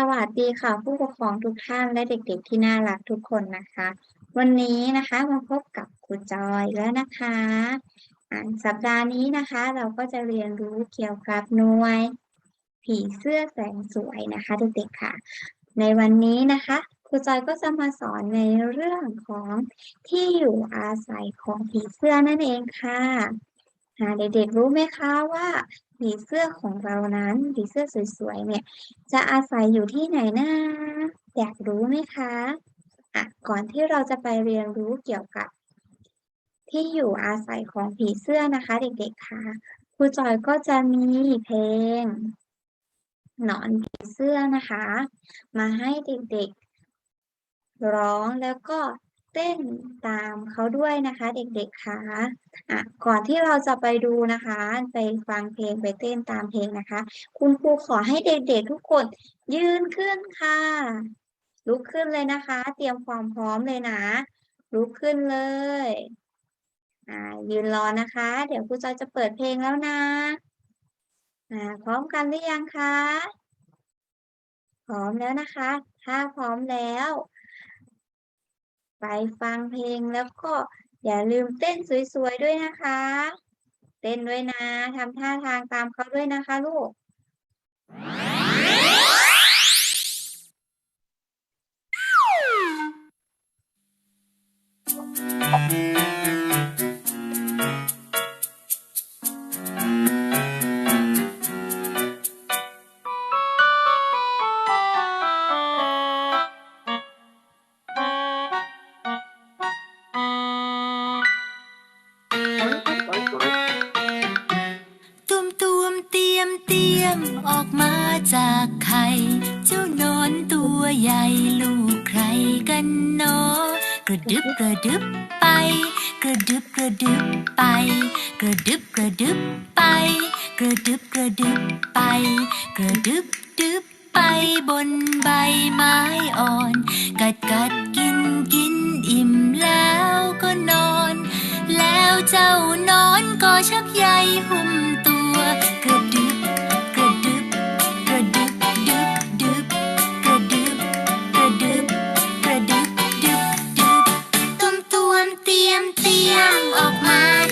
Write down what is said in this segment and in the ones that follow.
สวัสดีค่ะ ผู้ปกครองทุกท่านและเด็กๆที่น่ารักทุกคนนะคะ วันนี้นะคะมาพบกับครูจอยแล้วนะคะสัปดาห์นี้นะคะ เราก็จะเรียนรู้เกี่ยวกับหน่วย ผีเสื้อแสนสวยนะคะเด็กๆค่ะ ในวันนี้นะคะครูจอยก็จะมาสอนในเรื่องของที่อยู่อาศัยของผีเสื้อนั่นเองค่ะ เด็กๆรู้ไหมคะว่าผีเสื้อของเรานั้นผีเสื้อสวยๆเนี่ย จะอาศัยอยู่ที่ไหนนะอยากรู้ไหมคะอะก่อนที่เราจะไปเรียนรู้เกี่ยวกับ ที่อยู่อาศัยของผีเสื้อนะคะ เด็กๆคะครูจอยก็จะมีเพลง หนอนผีเสื้อนะคะ มาให้เด็กๆ ร้องแล้วก็ เต้นตามเขาด้วยนะคะ เด็กๆคะอะก่อนที่เราจะไปดูนะคะ ไปฟังเพลงไปเต้นตามเพลงนะคะ คุณครูขอให้เด็กๆทุกคนยืนขึ้นค่ะ ลุกขึ้นเลยนะคะ เตรียมความพร้อมเลยนะลุกขึ้นเลยอ่ายืนรอนะคะ เดี๋ยวครูจอยจะเปิดเพลงแล้วนะอ่าพร้อมกันหรือยังคะพร้อมแล้วนะคะ ถ้าพร้อมแล้ว ไปฟังเพลงแล้วก็อย่าลืมเต้นสวยๆด้วยนะคะ เต้นด้วยนะทำท่าทางตามเขาด้วยนะคะลูก กระดึบกระดึบไป กระดึบกระดึบไป กระดึบกระดึบไป กระดึบดึบไปบนใบไม้อ่อน กัดกัดกินกินอิ่มแล้วก็นอน แล้วเจ้านอนก็ชักใยหุ้มตัว ยมเตรียมออกมา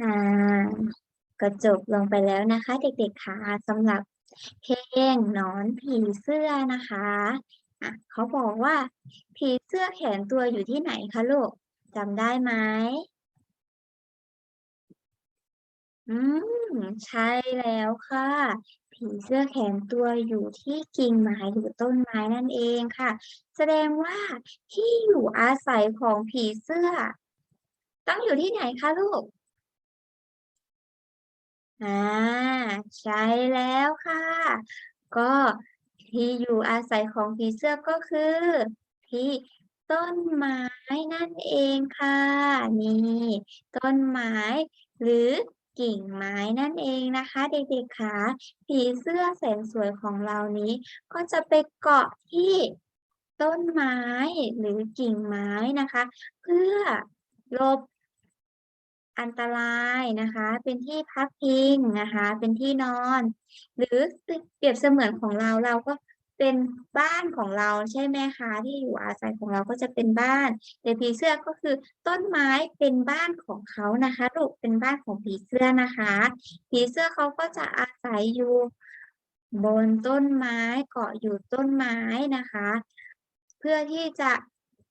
อ่าก็จบลงไปแล้วนะคะ เด็กๆค่ะสำหรับเพลงหนอนผีเสื้อนะคะอะเขาบอกว่า ผีเสื้อแขนตัวอยู่ที่ไหนคะลูกจำได้ไหมอืมใช่แล้วค่ะ ผีเสื้อแขนตัวอยู่ที่กิ่งไม้หรือต้นไม้นั่นเองค่ะ แสดงว่าที่อยู่อาศัยของผีเสื้อ ต้องอยู่ที่ไหนคะลูก อ่าใช่แล้วค่ะ ก็ที่อยู่อาศัยของผีเสื้อก็คือ ที่ต้นไม้นั่นเองค่ะ นี่ ต้นไม้หรือกิ่งไม้นั่นเองนะคะ เด็กๆค่ะผีเสื้อแสนสวยของเรานี้ ก็จะไปเกาะที่ต้นไม้หรือกิ่งไม้นะคะ เพื่อหลบ อันตรายนะคะ เป็นที่พักพิงนะคะ เป็นที่นอน หรือเปรียบเสมือนของเราเราก็เป็นบ้านของเราใช่ไหมคะที่อยู่อาศัยของเราก็จะเป็นบ้านแต่ผีเสื้อก็คือต้นไม้เป็นบ้านของเขานะคะลูกเป็นบ้านของผีเสื้อนะคะ ผีเสื้อเขาก็จะอาศัยอยู่บนต้นไม้เกาะอยู่ต้นไม้นะคะ เพื่อที่จะ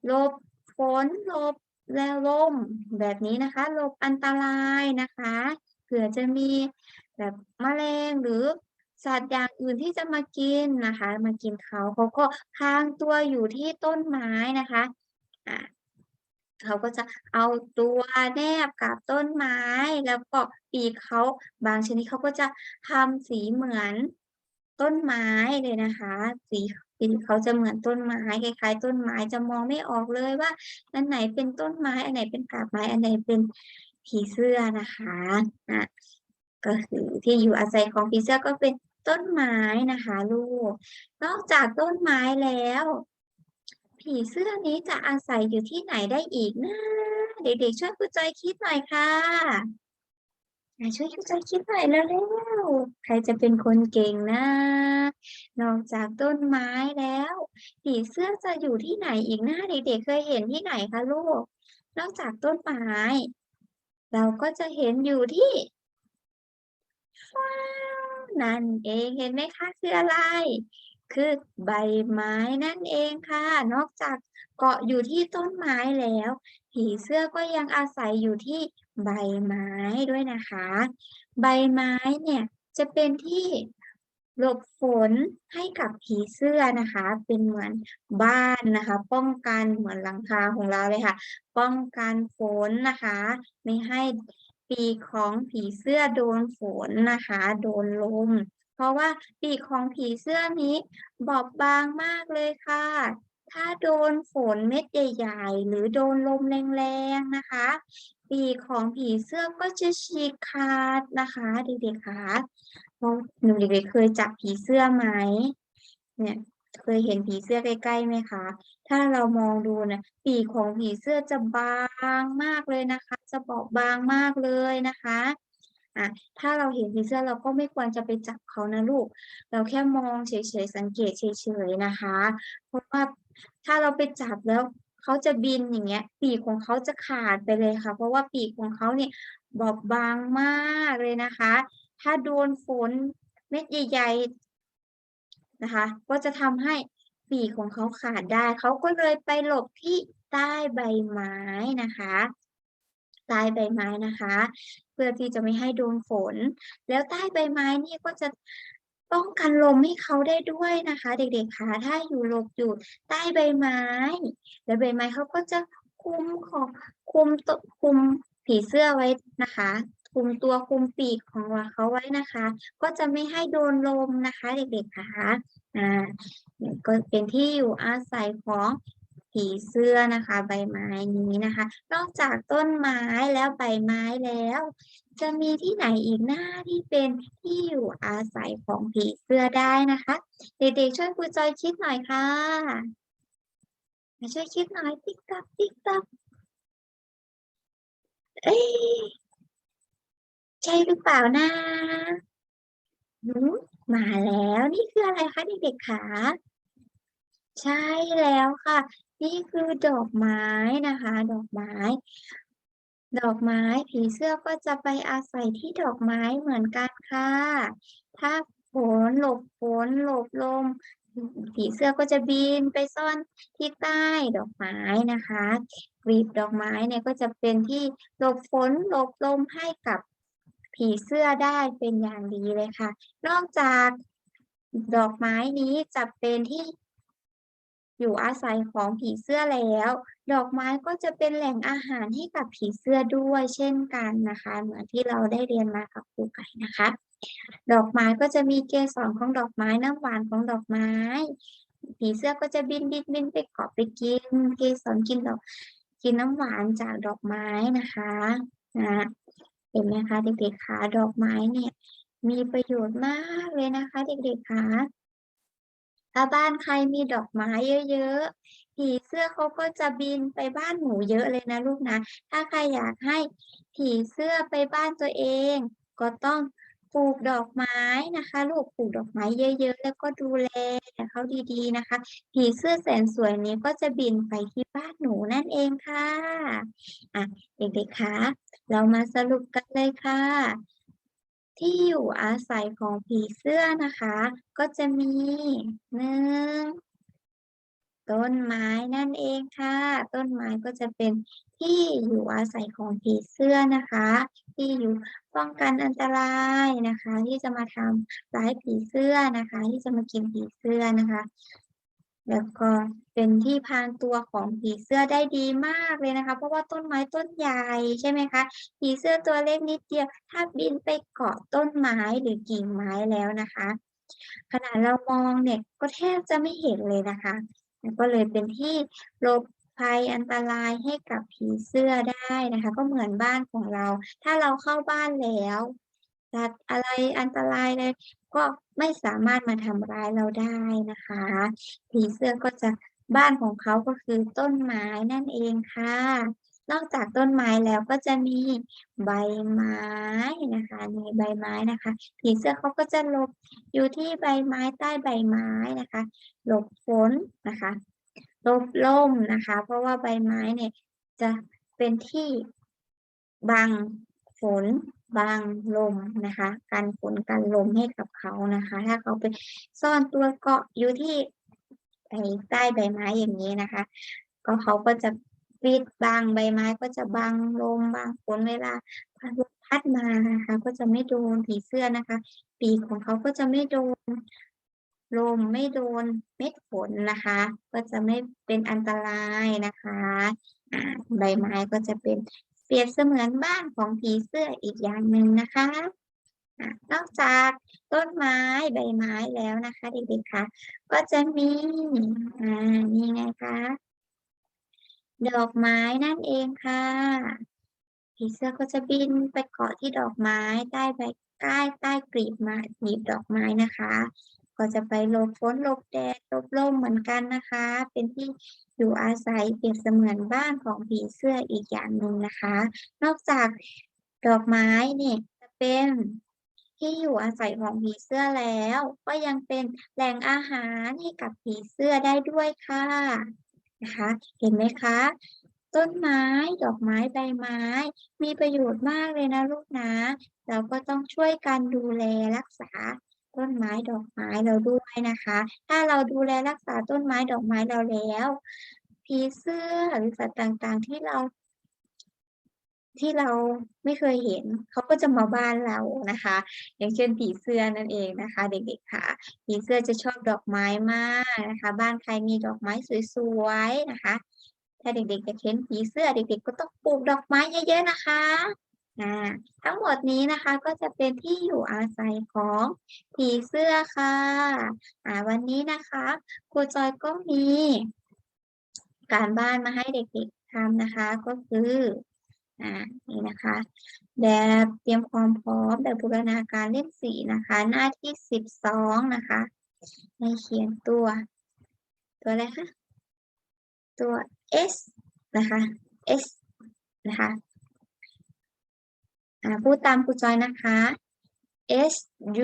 หลบฝนหลบ แรงลมแบบนี้นะคะหลบอันตรายนะคะเผื่อจะมีแบบแมลงหรือสัตว์อย่างอื่นที่จะมากินนะคะ มากินเขาเขาก็พรางตัวอยู่ที่ต้นไม้นะคะอะเขาก็จะเอาตัวแนบกับต้นไม้ แล้วก็ปีกเขาบางชนิดเขาก็จะทำสีเหมือนต้นไม้เลยนะคะ สี สีเขาจะเหมือนต้นไม้คล้ายๆ ต้นไม้จะมองไม่ออกเลยว่า อันไหนเป็นต้นไม้อันไหนเป็นกาบไม้อันไหนเป็นผีเสื้อนะคะอะก็คือที่อยู่อาศัยของผีเสื้อก็เป็นต้นไม้นะคะลูก นอกจากต้นไม้แล้ว ผีเสื้อนี้จะอาศัยอยู่ที่ไหนได้อีกนะเด็กๆช่วยครูจอยคิดหน่อยค่ะช่วยครูจอยคิดหน่อยเร็วๆ ใครจะเป็นคนเก่งนะ นอกจากต้นไม้แล้วผีเสื้อจะอยู่ที่ไหนอีกนะเด็กๆเคยเห็นที่ไหนคะลูก นอกจากต้นไม้ เราก็จะเห็นอยู่ที่ฟ้านั่นเองเห็นไหมคะคืออะไร คือใบไม้นั่นเองค่ะ นอกจากเกาะอยู่ที่ต้นไม้แล้ว ผีเสื้อก็ยังอาศัยอยู่ที่ใบไม้ด้วยนะคะ ใบไม้เนี่ย จะเป็นที่หลบฝนให้กับผีเสื้อนะคะ เป็นเหมือนบ้านนะคะ ป้องกันเหมือนหลังคาของเราเลยค่ะ ป้องกันฝนนะคะ ไม่ให้ปีกของผีเสื้อโดนฝนนะคะ โดนลม เพราะว่าปีกของผีเสื้อนี้บอบบางมากเลยค่ะ ถ้าโดนฝนเม็ดใหญ่ๆ หรือโดนลมแรงๆนะคะ ปีกของผีเสื้อก็จะฉีกขาดนะคะเด็กๆคะหนูเด็กๆเคยจับผีเสื้อไหมเนี่ยเคยเห็นผีเสื้อใกล้ๆไหมคะ ถ้าเรามองดูนะปีกของผีเสื้อจะบางมากเลยนะคะ จะบอบบางมากเลยนะคะอะถ้าเราเห็นผีเสื้อเราก็ไม่ควรจะไปจับเขานะลูก เราแค่มองเฉยๆสังเกตเฉยๆนะคะ เพราะว่า ถ้าเราไปจับแล้วเขาจะบินอย่างเงี้ย ปีกของเขาจะขาดไปเลยค่ะ เพราะว่าปีกของเขาเนี่ยบอบบางมากเลยนะคะ ถ้าโดนฝนเม็ดใหญ่ๆนะคะ ก็จะทำให้ปีกของเขาขาดได้ เขาก็เลยไปหลบที่ใต้ใบไม้นะคะใต้ใบไม้นะคะ เพื่อที่จะไม่ให้โดนฝน แล้วใต้ใบไม้นี่ก็จะ ป้องกันลมให้เขาได้ด้วยนะคะ เด็กๆคะถ้าอยู่หลบอยู่ใต้ใบไม้ แล้วใบไม้เขาก็จะคุมของคุมตคุมผีเสื้อไว้นะคะคุมตัวคุมปีกของเขาไว้นะคะ ก็จะไม่ให้โดนลมนะคะ เด็กๆคะอ่าก็เป็นที่อยู่อาศัยของ ผีเสื้อนะคะ ใบไม้นี้นะคะ นอกจากต้นไม้แล้วใบไม้แล้ว จะมีที่ไหนอีกหน้าที่เป็นที่อยู่อาศัยของผีเสื้อได้นะคะ เด็กๆช่วยครูจอยคิดหน่อยค่ะมาช่วยคิดหน่อยติ๊กตักติ๊กตักเอ้ยใช่หรือเปล่านะหมมาแล้วนี่คืออะไรคะเด็กๆคะ ใช่แล้วค่ะ นี่คือดอกไม้นะคะ ดอกไม้ ดอกไม้ผีเสื้อก็จะไปอาศัยที่ดอกไม้เหมือนกันค่ะ ถ้าฝนหลบฝนหลบลม ผีเสื้อก็จะบินไปซ่อนที่ใต้ดอกไม้นะคะกลีบดอกไม้เนี่ยก็จะเป็นที่หลบฝนหลบลมให้กับผีเสื้อได้เป็นอย่างดีเลยค่ะ นอกจากดอกไม้นี้จะเป็นที่ อยู่อาศัยของผีเสื้อแล้ว ดอกไม้ก็จะเป็นแหล่งอาหารให้กับผีเสื้อด้วยเช่นกันนะคะ เหมือนที่เราได้เรียนมากับครูไก่นะคะ ดอกไม้ก็จะมีเกสรของดอกไม้น้ำหวานของดอกไม้ ผีเสื้อก็จะบินบินบินไปเกาะไปกิน เกสรกินดอกกินน้ำหวานจากดอกไม้นะคะนะเห็นไหมคะเด็กๆคะดอกไม้เนี่ยมีประโยชน์มากเลยนะคะ เด็กๆคะ ถ้าบ้านใครมีดอกไม้เยอะๆ ผีเสื้อเขาก็จะบินไปบ้านหนูเยอะเลยนะลูกนะ ถ้าใครอยากให้ผีเสื้อไปบ้านตัวเอง ก็ต้องปลูกดอกไม้นะคะ ลูกปลูกดอกไม้เยอะ ๆ แล้วก็ดูแลเขาดีๆนะคะ ผีเสื้อแสนสวยนี้ก็จะบินไปที่บ้านหนูนั่นเองค่ะอะเด็กๆคะเรามาสรุปกันเลยค่ะ ที่อยู่อาศัยของผีเสื้อนะคะ ก็จะมีหนึ่งต้นไม้นั่นเองค่ะ ต้นไม้ก็จะเป็นที่อยู่อาศัยของผีเสื้อนะคะ ที่อยู่ป้องกันอันตรายนะคะ ที่จะมาทำร้ายผีเสื้อนะคะ ที่จะมากินผีเสื้อนะคะ แล้วก็เป็นที่พรางตัวของผีเสื้อได้ดีมากเลยนะคะ เพราะว่าต้นไม้ต้นใหญ่ใช่ไหมคะ ผีเสื้อตัวเล็กนิดเดียว ถ้าบินไปเกาะต้นไม้หรือกิ่งไม้แล้วนะคะ ขนาดเรามองเนี่ยก็แทบจะไม่เห็นเลยนะคะก็เลยเป็นที่หลบภัยอันตรายให้กับผีเสื้อได้นะคะ ก็เหมือนบ้านของเรา ถ้าเราเข้าบ้านแล้วสัตว์อะไรอันตรายเลย ก็ไม่สามารถมาทำร้ายเราได้นะคะผีเสื้อก็จะบ้านของเขาก็คือต้นไม้นั่นเองค่ะ นอกจากต้นไม้แล้วก็จะมีใบไม้นะคะมีใบไม้นะคะ ผีเสื้อเขาก็จะหลบอยู่ที่ใบไม้ใต้ใบไม้นะคะหลบฝนนะคะหลบลมนะคะ เพราะว่าใบไม้เนี่ยจะเป็นที่บังฝน บังลมนะคะกันฝนกันลมให้กับเขานะคะ ถ้าเขาไปซ่อนตัวเกาะอยู่ที่ใต้ใบไม้อย่างนี้นะคะ ก็เขาก็จะปิดบังใบไม้ก็จะบังลมบังฝนเวลาพัดมานะคะ ก็จะไม่โดนผีเสื้อนะคะ ปีกของเขาก็จะไม่โดนลมไม่โดนเม็ดฝนนะคะ ก็จะไม่เป็นอันตรายนะคะใบไม้ก็จะเป็น เปรียบเสมือนบ้านของผีเสื้ออีกอย่างหนึ่งนะคะนอกจากต้นไม้ใบไม้แล้วนะคะเด็กๆคะก็จะมีอ่านี่ไงคะดอกไม้นั่นเองค่ะผีเสื้อก็จะบินไปเกาะที่ดอกไม้ใต้ใบใต้ใต้กลีบม้กลีบดอกไม้นะคะ ก็จะไปหลบฝนหลบแดดหลบลมเหมือนกันนะคะ เป็นที่อยู่อาศัยเปรียบเสมือนบ้านของผีเสื้ออีกอย่างหนึ่งนะคะ นอกจากดอกไม้เนี่ยจะเป็นที่อยู่อาศัยของผีเสื้อแล้ว ก็ยังเป็นแหล่งอาหารให้กับผีเสื้อได้ด้วยค่ะนะคะเห็นไหมคะ ต้นไม้ดอกไม้ใบไม้ มีประโยชน์มากเลยนะลูกนะ เราก็ต้องช่วยกันดูแลรักษา ต้นไม้ดอกไม้เราด้วยนะคะ ถ้าเราดูแลรักษาต้นไม้ดอกไม้เราแล้วผีเสื้อหรือสัตว์ต่างๆ ที่เรา ที่เราไม่เคยเห็น เขาก็จะมาบ้านเรานะคะ อย่างเช่นผีเสื้อนั่นเองนะคะ เด็กๆค่ะผีเสื้อจะชอบดอกไม้มากนะคะ บ้านใครมีดอกไม้สวยๆนะคะ ถ้าเด็กๆจะเห็นผีเสื้อเด็กๆก็ต้องปลูกดอกไม้เยอะๆนะคะ ทั้งหมดนี้นะคะก็จะเป็นที่อยู่อาศัยของผีเสื้อค่ะอ่าวันนี้นะคะครูจอยก็มี การบ้านมาให้เด็กๆทำนะคะก็คืออ่านี่นะคะแบบเตรียมความพร้อมแบบบูรณาการเล่มสี่นะคะ หน้าที่สิบสองนะคะให้เขียนตัว ตัวอะไรคะตัว S นะคะ S นะคะ พูดตามครูจอยนะคะ S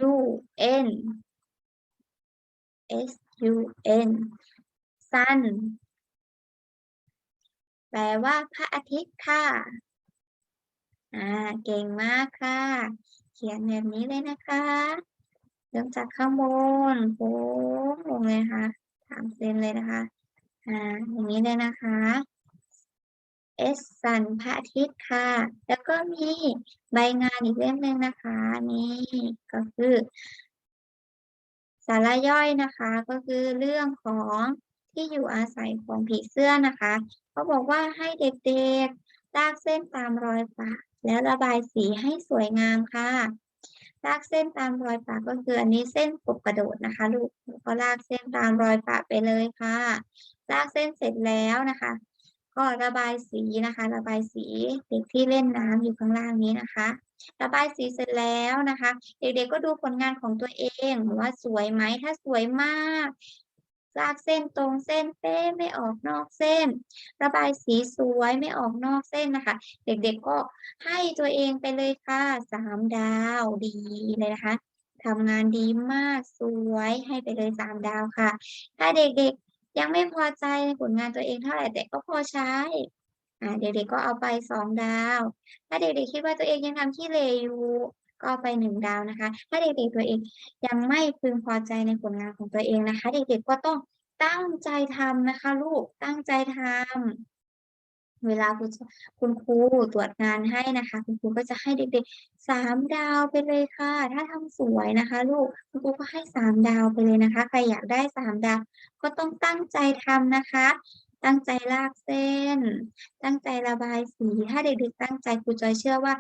U N S U N sun แปลว่าพระอาทิตย์ค่ะ อ่า เก่งมากค่ะ เขียนแบบนี้เลยนะคะเริ่มจากข้างบนโค้งลงเลยนะคะสามเซนเลยนะคะ อ่า อย่างนี้เลยนะคะ S สันพระอาทิตย์ค่ะ แล้วก็มีใบงานอีกเล่มหนึ่งนะคะนี่ก็คือ สาระย่อยนะคะ ก็คือเรื่องของที่อยู่อาศัยของผีเสื้อนะคะเขาบอกว่าให้เด็กๆลากเส้นตามรอยปะแล้วระบายสีให้สวยงามค่ะลากเส้นตามรอยปะก็คืออันนี้เส้นกบกระโดดนะคะลูกก็ลากเส้นตามรอยปะไปเลยค่ะ ลากเส้นเสร็จแล้วนะคะ ก็ระบายสีนะคะ ระบายสีเด็กที่เล่นน้ำอยู่ข้างล่างนี้นะคะ ระบายสีเสร็จแล้วนะคะ เด็กๆก็ดูผลงานของตัวเองว่าสวยไหมถ้าสวยมากลากเส้นตรงเส้นเป๊ะไม่ออกนอกเส้น ระบายสีสวยไม่ออกนอกเส้นนะคะ เด็กๆก็ให้ตัวเองไปเลยค่ะสามดาวดีเลยนะคะทำงานดีมากสวยให้ไปเลยสามดาวค่ะ ถ้าเด็กๆ ยังไม่พอใจในผลงานตัวเองเท่าไหร่แต่ก็พอใช้อ่าเด็กๆก็เอาไปสองดาว ถ้าเด็กๆคิดว่าตัวเองยังทำที่เลวอยู่ก็เอาไปหนึ่งดาวนะคะ ถ้าเด็กๆตัวเองยังไม่พึงพอใจในผลงานของตัวเองนะคะ เด็กๆก็ต้องตั้งใจทำนะคะ ลูกตั้งใจทำ เวลาคุณคุณครูตรวจงานให้นะคะ คุณครูก็จะให้เด็กๆสามดาวไปเลยค่ะ ถ้าทำสวยนะคะ ลูกคุณครูก็ให้สามดาวไปเลยนะคะ ใครอยากได้สามดาว ก็ต้องตั้งใจทำนะคะ ตั้งใจลากเส้น ตั้งใจระบายสี ถ้าเด็กๆ ตั้งใจครูจอยเชื่อว่า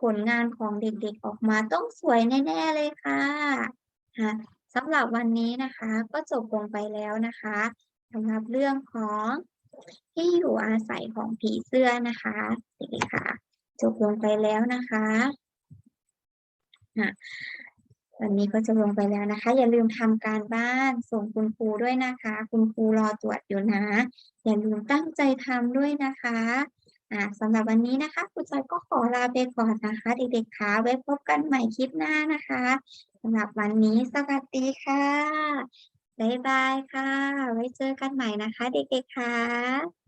ผลงานของเด็กๆออกมาต้องสวยแน่ๆเลยค่ะค่ะสำหรับวันนี้นะคะ ก็จบลงไปแล้วนะคะสำหรับเรื่องของ ที่อยู่อาศัยของผีเสื้อนะคะเด็กๆค่ะจบลงไปแล้วนะคะค่ะวันนี้ก็จะลงไปแล้วนะคะ อย่าลืมทำการบ้านส่งคุณครูด้วยนะคะ คุณครูรอตรวจอยู่นะ อย่าลืมตั้งใจทำด้วยนะคะอ่าสำหรับวันนี้นะคะครูจอยก็ขอลาไปก่อนนะคะ เด็กๆคะไว้พบกันใหม่คลิปหน้านะคะสำหรับวันนี้สวัสดีค่ะ บ๊ายบายค่ะ ไว้เจอกันใหม่นะคะ เด็กๆค่ะ